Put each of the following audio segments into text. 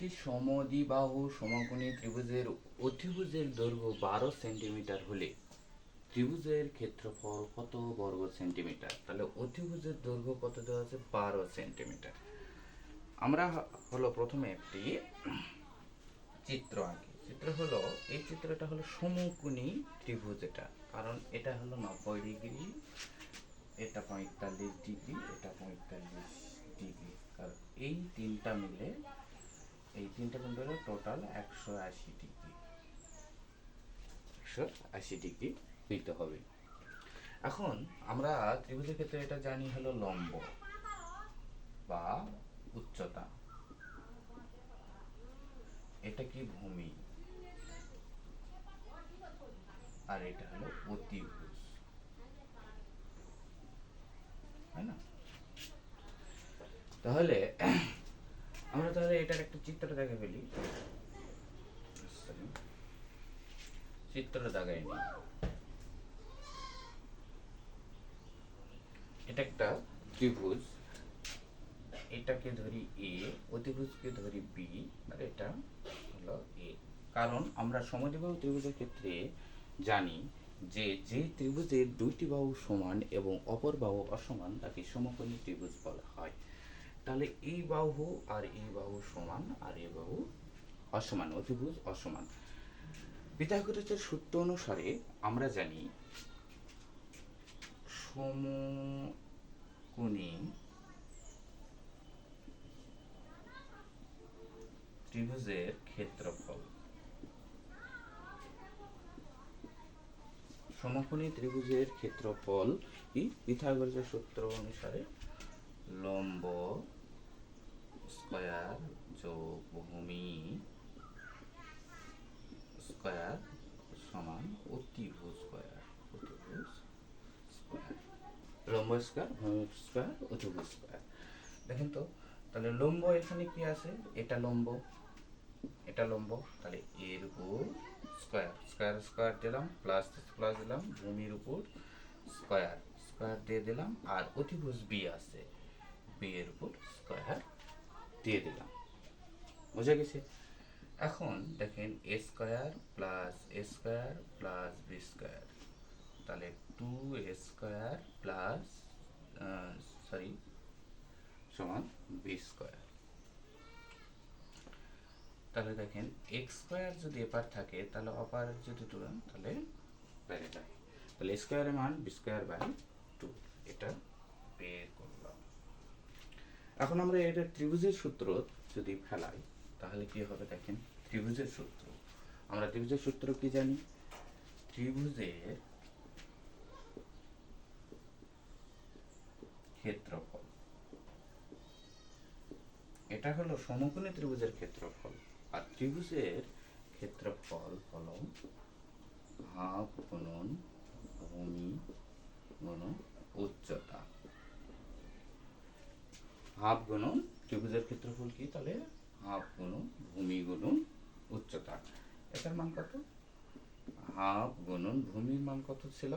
একটি সমদ্বিবাহু সমকোণী ত্রিভুজের অতিভুজের দৈর্ঘ্য বারো সেন্টিমিটার হলে ত্রিভুজের ক্ষেত্রফল কত বর্গ সেন্টিমিটার? তাহলে অতিভুজের দৈর্ঘ্য কত দেওয়া আছে? বারো সেন্টিমিটার। আমরা হলো প্রথমে একটি চিত্র আঁকি। চিত্র হলো, এই চিত্রটা হলো সমকোণী ত্রিভুজ এটা। কারণ এটা হলো নব্বই ডিগ্রি, এটা পঁয়তাল্লিশ ডিগ্রি, এটা পঁয়তাল্লিশ ডিগ্রি। কারণ এই তিনটা মিলে এই তিনটে তিনটা মিলে টোটাল একশো আশি ডিগ্রি একশো আশি ডিগ্রি হইতে হবে। এখন আমরা ত্রিভুজের ক্ষেত্রে এটা জানি হলো লম্ব বা উচ্চতা। এটা কি ভূমি? আর এটা হলো অতিভুজ। তাই না? তাহলে আমরা তাহলে এটার একটা চিত্র দেখে ফেলি. চিত্র দাগাই নি। এটা একটা ত্রিভুজ। এটাকে ধরি এ অতিভুজকে ধরি বি আর এটা হলো এ কারণ আমরা সমদ্বিবাহু ত্রিভুজের ক্ষেত্রে জানি যে যে ত্রিভুজের দুইটি বাহু সমান এবং অপর বাহু অসমান, তাকে সমকোণী ত্রিভুজ বলা হয়। তাহলে এই বাহু আর এই বাহু সমান আর এই বাহু অসমান, অতিভুজ অসমান। পিথাগোরাসের সূত্র অনুসারে আমরা জানি সমকোণী ত্রিভুজের ক্ষেত্রফল। সমকোণী ত্রিভুজের ক্ষেত্রফল কি? পিথাগোরাসের সূত্র অনুসারে লম্ব স্কয়ার যোগ ভূমি স্কয়ার সমান অতিভুজ স্কয়ার, অতিভুজ লম্ব স্কয়ার ভূমি স্কয়ার, অতিভুজ স্কয়ার। দেখেন তো, তাহলে লম্ব এখানে কি আছে? এটা লম্ব এটা লম্ব, তাহলে এর উপর স্কয়ার স্কয়ার স্কয়ার দিলাম প্লাস প্লাস দিলাম, ভূমির উপর স্কয়ার স্কয়ার দিয়ে দিলাম, আর অতিভুজ বি আছে। বি এর উপর স্কয়ার দিয়ে দিলাম। বুঝা গেছে? এখন দেখেন A square plus A square plus B square. তাহলে two A square plus sorry সমান বি স্কয়ার। তাহলে দেখেন এক্স স্কয়ার যদি এপার থাকে, তাহলে অপার যদি তুলেন তাহলে বাইরে যায়। তাহলে স্কয়ারের মান বি স্কয়ার বাই টু এটা বের করলাম এখন আমরা এটা ত্রিভুজের সূত্র যদি ফেলাই, তাহলে কি হবে দেখেন? ত্রিভুজের সূত্র। আমরা ত্রিভুজের সূত্র কি জানি? ত্রিভুজের ক্ষেত্রফল। এটা হলো সমকোণী ত্রিভুজের ক্ষেত্রফল, আর ত্রিভুজের ক্ষেত্রফল হলো হাফ গুণন ভূমি গুণন উচ্চতা হাফ গুণন ত্রিভুজের ক্ষেত্রফল কি তাহলে? হাফ গুণন ভূমি গুণন উচ্চতা। এটার মান কত? হাফ গুণন ভূমির মান কত ছিল?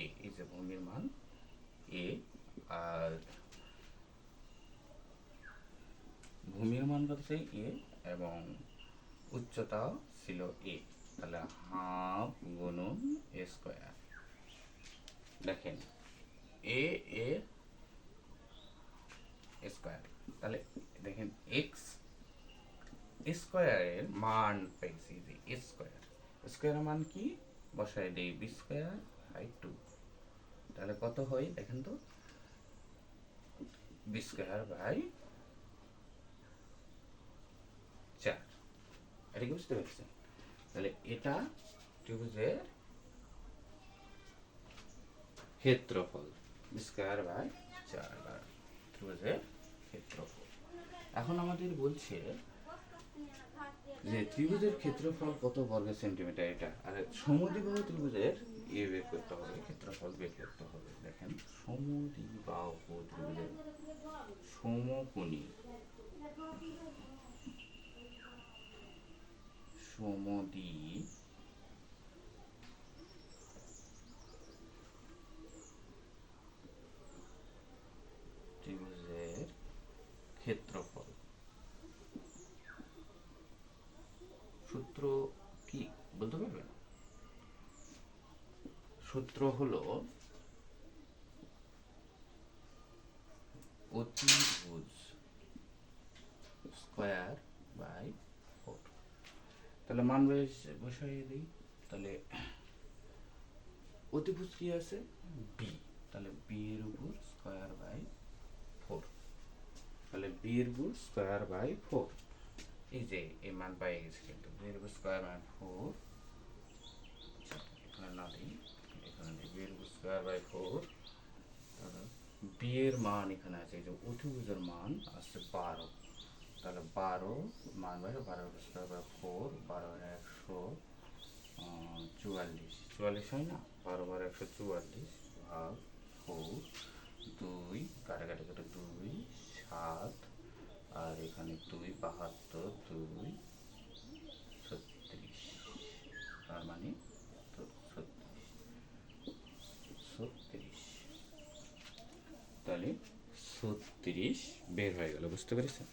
এ এই যে ভূমির মান এ আর ভূমির মান কত ছিল? এ এবং উচ্চতা ছিল এ তাহলে হাফ গুণন এ স্কোয়ার দেখেন এ এ স্কোয়ার তাহলে দেখেন এক্স স্কোয়ারের মান পেয়েছি যে স্কোয়ার। স্কোয়ারের মান কি? বসায় দেই বি স্কোয়ার বাই টু তাহলে কত হয়? দেখেন তো। বি স্কোয়ার বাই চার। এটা কি বুঝতে পারছেন? তাহলে এটা ত্রিভুজের ক্ষেত্রফল। স্কোয়ার বাই চার ত্রিভুজের ক্ষেত্রফল। এখন আমাদের বলছে যে ত্রিভুজের ক্ষেত্রফল কত বর্গ সেন্টিমিটার এটা? আর সমদ্বিবাহু ত্রিভুজের ইয়ে বের করতে হবে, ক্ষেত্রফল বের করতে হবে। দেখেন, সমদ্বিবাহু ত্রিভুজের সমকোণী। সমদ্বি ত্রিভুজের ক্ষেত্রফল বলতে পারবেন? সূত্র হলো অতিভুজ স্কোয়ার বাই ফোর। তাহলে মান বস- বসাইয়ে দিই। তাহলে অতিভুজ কি আছে? বি। তাহলে বি এর উপর স্কোয়ার বাই ফোর। তাহলে বি এর উপর স্কোয়ার বাই ফোর। এই যে, এই মান পাই গেছে কিন্তু। বি এর উপর স্কোয়ার বাই ফোর। না এখানে বি এর বাই ফোর বি মান এখানে আছে যে অতিভুজের মান আছে বারো। তাহলে বারো মান বাইরে বারো স্কোয়ার বাই ফোর বারো একশো চুয়াল্লিশ। চুয়াল্লিশ হয় না? বারো বারো একশো চুয়াল্লিশ ভাগ ফোর দুই কাটে কাটে কাটে দুই, সাত, আর এখানে দুই বাহাত্তর, দুই ছত্রিশ তার মানে তো ছত্রিশ ছত্রিশ তাহলে ছত্রিশ বের হয়ে গেল বুঝতে পেরেছেন?